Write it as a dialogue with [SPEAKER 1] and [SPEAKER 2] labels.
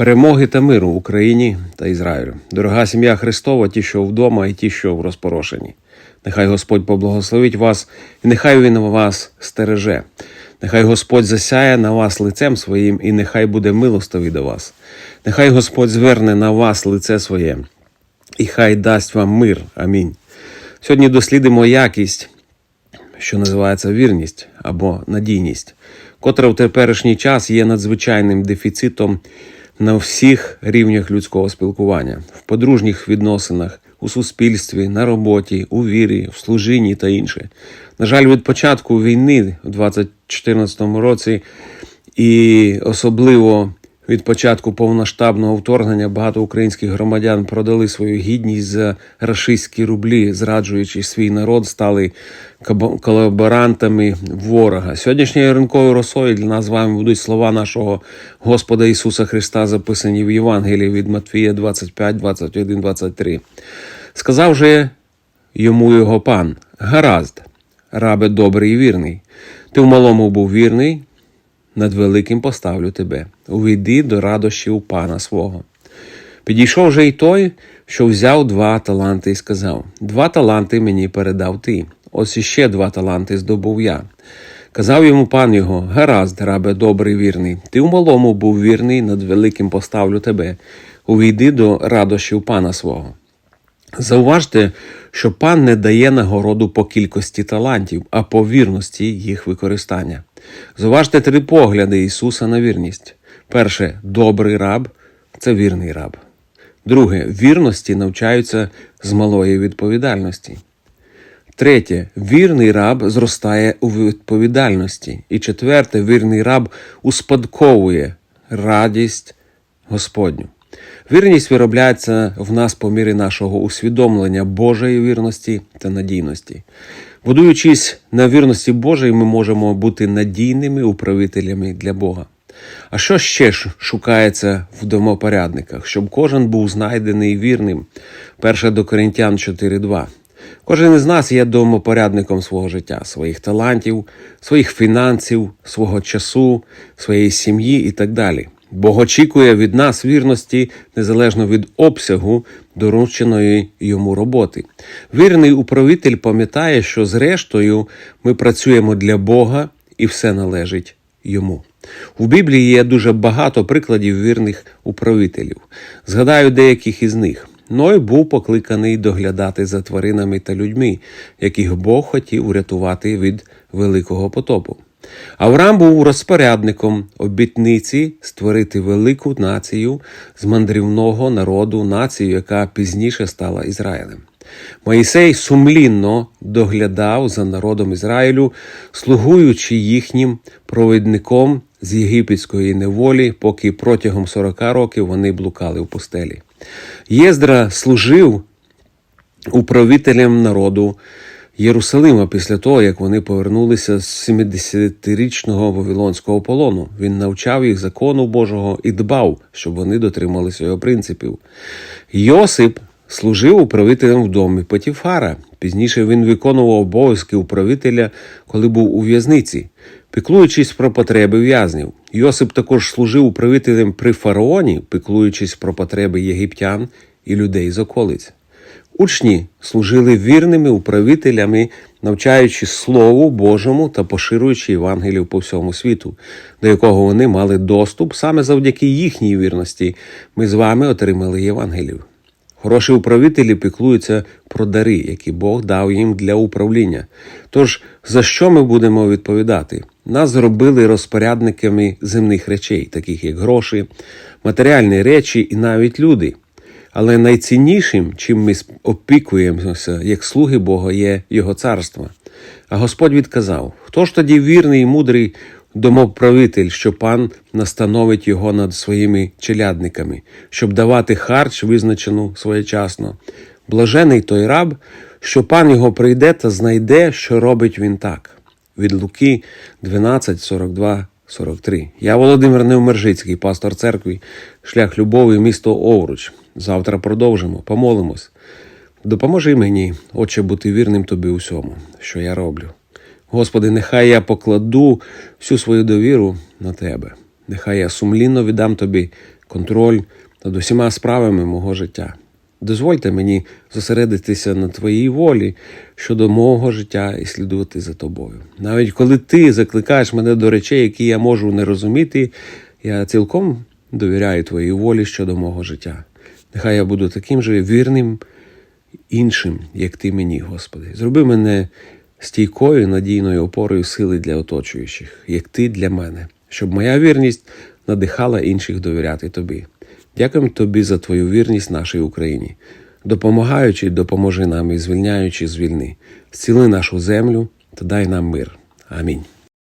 [SPEAKER 1] Перемоги та миру Україні та Ізраїлю. Дорога сім'я Христова, ті, що вдома, і ті, що в розпорошенні. Нехай Господь поблагословить вас, і нехай Він вас стереже. Нехай Господь засяє на вас лицем своїм, і нехай буде милостивий до вас. Нехай Господь зверне на вас лице своє, і хай дасть вам мир. Амінь. Сьогодні дослідимо якість, що називається вірність або надійність, котра в теперішній час є надзвичайним дефіцитом на всіх рівнях людського спілкування, в подружніх відносинах, у суспільстві, на роботі, у вірі, в служінні та інше. На жаль, від початку війни у 2014 році, і особливо від початку повноштабного вторгнення багато українських громадян продали свою гідність за рашистські рублі, зраджуючи свій народ, стали колаборантами ворога. Сьогоднішньою ринковою росою для нас з вами будуть слова нашого Господа Ісуса Христа, записані в Євангелії від Матвія 25, 21, 23. Сказав же йому його пан: Гаразд, рабе добрий і вірний. Ти в малому був вірний, над великим поставлю тебе. Увійди до радощів пана свого. Підійшов же й той, що взяв два таланти і сказав: Два таланти мені передав ти, ось іще два таланти здобув я. Казав йому пан його: Гаразд, рабе добрий вірний, ти в малому був вірний, над великим поставлю тебе. Увійди до радощів пана свого. Зауважте, що пан не дає нагороду по кількості талантів, а по вірності їх використання. Зауважте три погляди Ісуса на вірність. Перше добрий раб це вірний раб. Друге, вірності навчаються з малої відповідальності. Третє, вірний раб зростає у відповідальності. І четверте, вірний раб успадковує радість Господню. Вірність виробляється в нас по мірі нашого усвідомлення Божої вірності та надійності. Будуючись на вірності Божої, ми можемо бути надійними управителями для Бога. А що ще шукається в домопорядниках, щоб кожен був знайдений вірним? 1 до Коринтян 4.2. Кожен із нас є домопорядником свого життя, своїх талантів, своїх фінансів, свого часу, своєї сім'ї і так далі. Бог очікує від нас вірності незалежно від обсягу дорученої йому роботи. Вірний управитель пам'ятає, що зрештою ми працюємо для Бога і все належить йому. У Біблії є дуже багато прикладів вірних управителів. Згадаю деяких із них. Ной був покликаний доглядати за тваринами та людьми, яких Бог хотів урятувати від великого потопу. Авраам був розпорядником обітниці створити велику націю з мандрівного народу, націю, яка пізніше стала Ізраїлем. Моїсей сумлінно доглядав за народом Ізраїлю, слугуючи їхнім провідником з єгипетської неволі, поки протягом 40 років вони блукали в пустелі. Єздра служив управителем народу Єрусалима після того, як вони повернулися з 70-річного Вавилонського полону. Він навчав їх закону Божого і дбав, щоб вони дотрималися його принципів. Йосип служив управителем в домі Потіфара. Пізніше він виконував обов'язки управителя, коли був у в'язниці, піклуючись про потреби в'язнів. Йосип також служив управителем при фараоні, піклуючись про потреби єгиптян і людей з околиць. Учні служили вірними управителями, навчаючи Слову Божому та поширюючи Євангелію по всьому світу, до якого вони мали доступ саме завдяки їхній вірності. Ми з вами отримали Євангелію. Хороші управителі піклуються про дари, які Бог дав їм для управління. Тож, за що ми будемо відповідати? Нас зробили розпорядниками земних речей, таких як гроші, матеріальні речі і навіть люди. Але найціннішим, чим ми опікуємося, як слуги Бога, є Його царство. А Господь відказав: хто ж тоді вірний і мудрий домоправитель, що пан настановить його над своїми челядниками, щоб давати харч, визначену своєчасно. Блажений той раб, що пан його прийде та знайде, що робить він так. Від Луки 12, 42, 43. Я Володимир Невмержицький, пастор церкви, шлях любові, місто Овруч. Завтра продовжимо, помолимось. Допоможи мені, Отче, бути вірним тобі усьому, що я роблю. Господи, нехай я покладу всю свою довіру на Тебе. Нехай я сумлінно віддам Тобі контроль над усіма справами мого життя. Дозвольте мені зосередитися на твоїй волі щодо мого життя і слідувати за тобою. Навіть коли ти закликаєш мене до речей, які я можу не розуміти, я цілком довіряю твоїй волі щодо мого життя. Нехай я буду таким же вірним іншим, як ти мені, Господи. Зроби мене стійкою, надійною опорою сили для оточуючих, як ти для мене, щоб моя вірність надихала інших довіряти тобі. Дякуємо тобі за твою вірність нашій Україні. Допомагаючи, допоможи нам і звільняючи з війни. Зціли нашу землю та дай нам мир. Амінь.